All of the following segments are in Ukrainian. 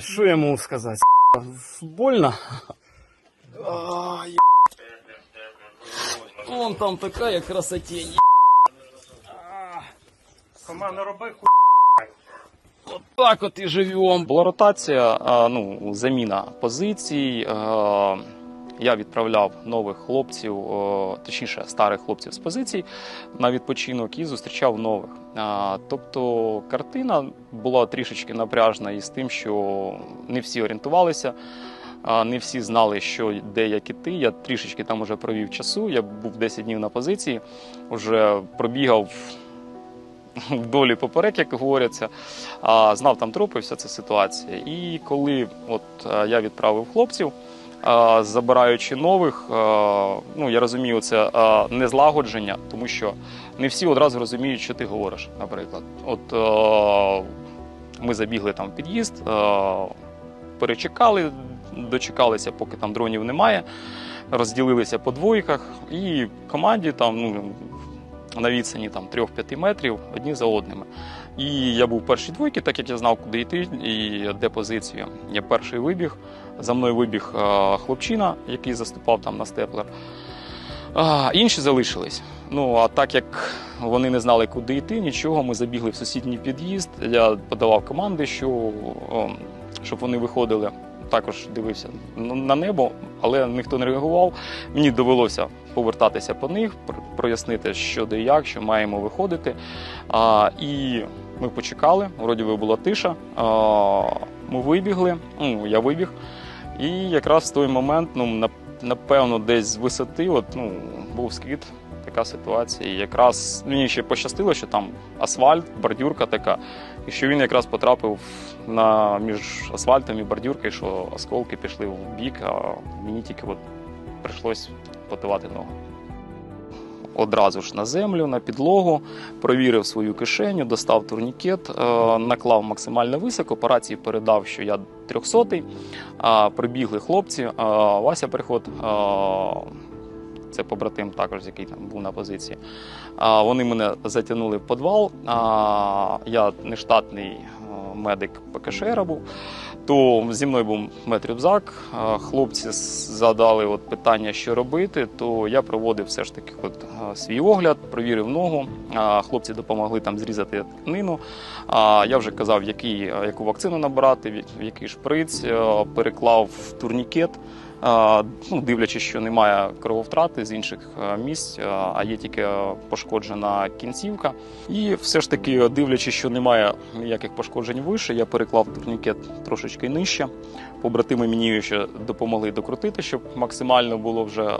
Что я можу сказать? Больно? А, е- Вон там такая красотень. Команда роби Вот так вот и живем. Була ротація, ну, заміна позицій. Я відправляв нових хлопців, точніше, старих хлопців з позицій на відпочинок і зустрічав нових. Тобто картина була трішечки напряжна із тим, що не всі орієнтувалися, не всі знали, що де як іти. Я трішечки там уже провів часу. Я був 10 днів на позиції, вже пробігав вдолі поперек, як говоряться, знав там тропи, вся ця ситуація. І коли от е, я відправив хлопців, забираючи нових, ну я розумію, це незлагодження, тому що не всі одразу розуміють, що ти говориш, наприклад. От ми забігли там в під'їзд, перечекали, дочекалися, поки там дронів немає. Розділилися по двойках, і команді там ну, на відстані там 3-5 метрів одні за одними. І я був в першій двойці, так як я знав, куди йти і де позиція. Я перший вибіг. За мною вибіг е, хлопчина, який заступав там на степлер. Інші залишились. Ну а так як вони не знали, куди йти, нічого, ми забігли в сусідній під'їзд. Я подавав команди, що, щоб вони виходили. Також дивився на небо, але ніхто не реагував. Мені довелося повертатися по них, прояснити, що де і як, що маємо виходити. А, і ми почекали, вроді би була тиша. Ми вибігли, ну, я вибіг. І якраз в той момент, ну, напевно, десь з висоти, от, ну, був скид, така ситуація. І якраз мені ще пощастило, що там асфальт, бордюрка така, і що він якраз потрапив на, між асфальтом і бордюркою, що осколки пішли в бік, а мені тільки от прийшлось потивати ногу. Одразу ж на землю, на підлогу, провірив свою кишеню, достав турнікет, е, наклав максимально високо, по рації передав, що я 300-й. Прибігли хлопці, е, Вася приход, е, це побратим також, який там був на позиції. Вони мене затягнули в підвал. А, Я нештатний медик ПКШР був. То зі мною був медрюкзак, Хлопці задали от питання, що робити. То я проводив все ж таки от, свій огляд, провірив ногу. Хлопці допомогли там зрізати тканину. Я вже казав, який, яку вакцину набрати, в- в який шприц, переклав переклав турнікет. Ну, дивлячись, що немає крововтрати з інших е, місць, е, а є тільки е, пошкоджена кінцівка. І все ж таки, дивлячись, що немає ніяких пошкоджень вище, я переклав турнікет трошечки нижче. Побратими мені ще допомогли докрутити, щоб максимально було вже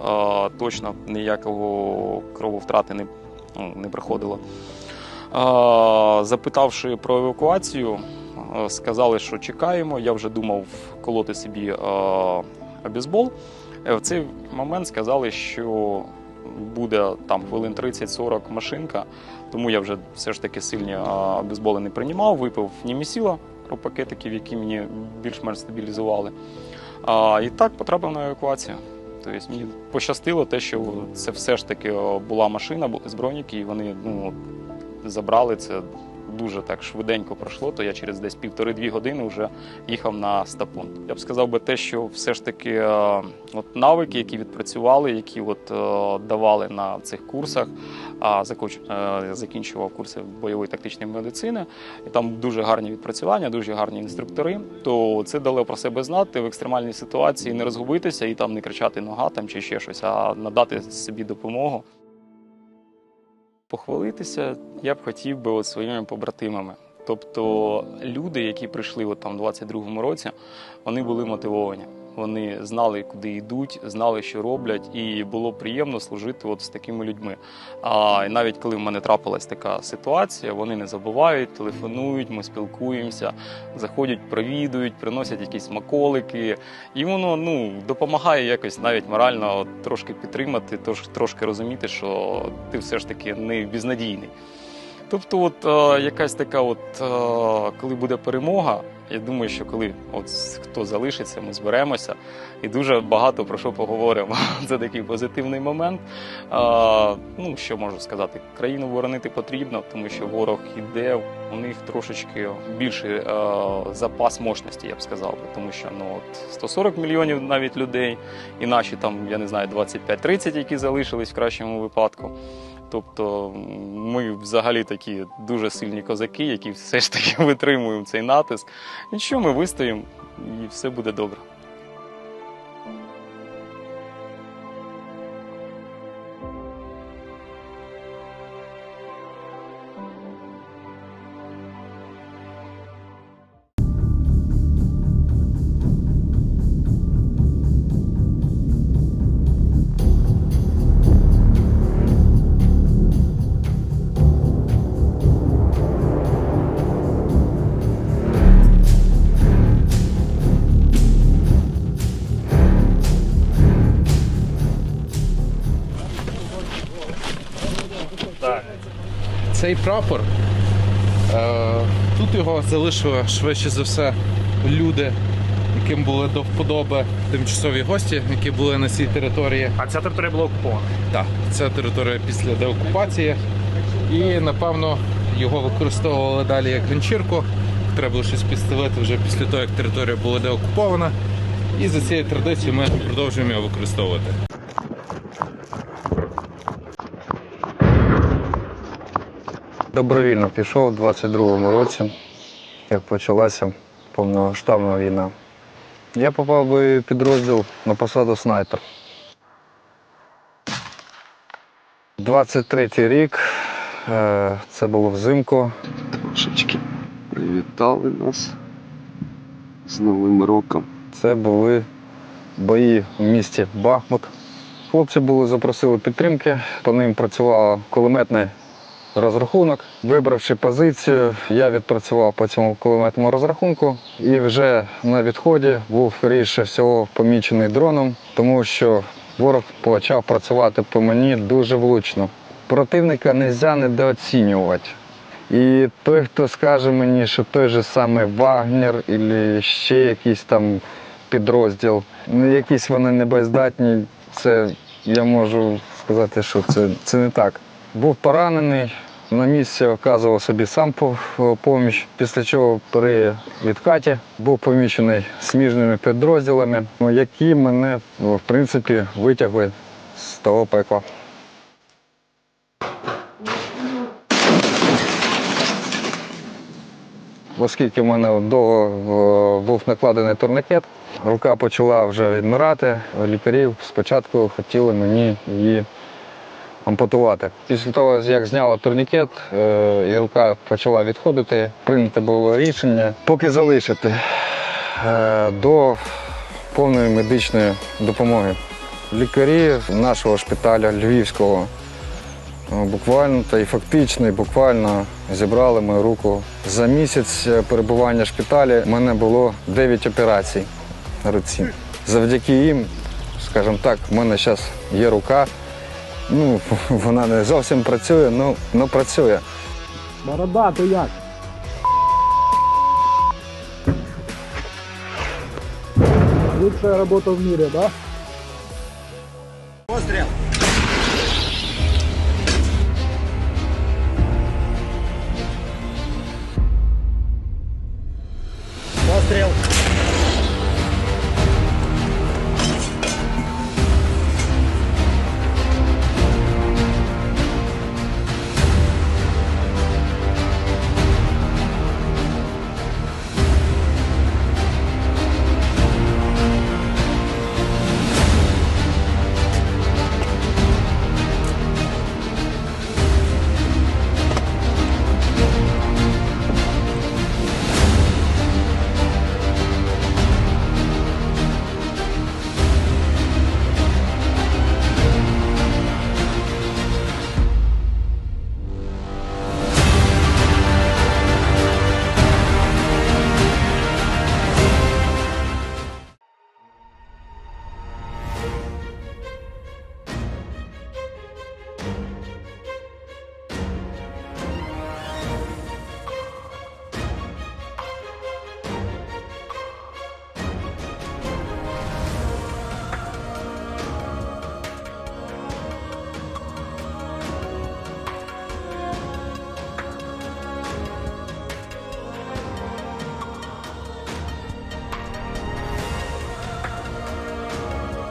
точно ніякого крововтрати не, ну, не приходило. Запитавши про евакуацію, сказали, що чекаємо. Я вже думав колоти собі обізбол. Е, В цей момент сказали, що буде там хвилин 30-40 машинка, тому я вже все ж таки сильні обізболи не приймав, випив німісіла, про пакетиків, які мені більш-менш стабілізували. А, і так потрапив на евакуацію. Тобто мені пощастило те, що це все ж таки була машина бу- з броніки, і вони ну, забрали це дуже так швиденько пройшло, то я через десь півтори-дві години вже їхав на стапун. Я б сказав би те, що все ж таки е, от навики, які відпрацювали, які от е, давали на цих курсах, а е, закінчував курси бойової тактичної медицини, і там дуже гарні відпрацювання, дуже гарні інструктори. То це дало про себе знати в екстремальній ситуації, не розгубитися і там не кричати нога там чи ще щось, а надати собі допомогу. Похвалитися я б хотів би от своїми побратимами. Тобто люди, які прийшли от там в 22-му році, вони були мотивовані. Вони знали, куди йдуть, знали, що роблять, і було приємно служити от з такими людьми. А навіть коли в мене трапилась така ситуація, вони не забувають, телефонують, ми спілкуємося, заходять, провідують, приносять якісь смаколики. І воно ну допомагає якось навіть морально от, трошки підтримати, трошки розуміти, що ти все ж таки не безнадійний. Тобто, от е, якась така, от е, коли буде перемога, я думаю, що коли от хто залишиться, ми зберемося і дуже багато про що поговоримо. Це такий позитивний момент. Е, ну що можу сказати, країну боронити потрібно, тому що ворог іде, у них трошечки більший е, запас мощності, я б сказав тому що ну от 140 мільйонів навіть людей, і наші там, я не знаю, 25-30, які залишились в кращому випадку. Тобто ми взагалі такі дуже сильні козаки, які все ж таки витримуємо цей натиск. І що ми вистоїмо і все буде добре. Цей прапор. Е, тут його залишили швидше за все люди, яким були до вподоби тимчасові гості, які були на цій території. А ця територія була окупована. Так, це територія після деокупації. І напевно його використовували далі як ганчірку. Треба було щось підстелити вже після того, як територія була деокупована. І за цією традицією ми продовжуємо його використовувати. Добровільно пішов у 22-му році, як почалася повномасштабна війна. Я попав в підрозділ на посаду снайпер. 23-й рік, е, це було взимку. Шечки привітали нас з Новим роком. Це були бої в місті Бахмут. Хлопці були, запросили підтримки, по ним працював кулеметний розрахунок. Вибравши позицію, я відпрацював по цьому кулеметному розрахунку і вже на відході був скоріше всього помічений дроном, тому що ворог почав працювати по мені дуже влучно. Противника не можна недооцінювати. І той, хто скаже мені, що той же самий Вагнер або ще якийсь там підрозділ, ну якісь вони небездатні, це я можу сказати, що це, це не так. Був поранений, на місці оказував собі сам по- поміч, після чого при відкаті був помічений сміжними підрозділами, ну, які мене в принципі витягли з того пекла. Оскільки в мене довго е, був накладений турникет, рука почала вже відмирати. Лікарів спочатку хотіли мені її ампутувати. Після того, як зняли турнікет, е, і рука почала відходити, прийнято було рішення поки залишити е, до повної медичної допомоги. Лікарі нашого шпиталя Львівського Е, Буквально та й фактично, і буквально зібрали мою руку. За місяць перебування в шпиталі в мене було 9 операцій на руці. Завдяки їм, скажімо так, в мене зараз є рука. Ну, вона не зовсім працює, ну, ну працює. Борода, то як? Лучшая робота в мире, да? Постріл!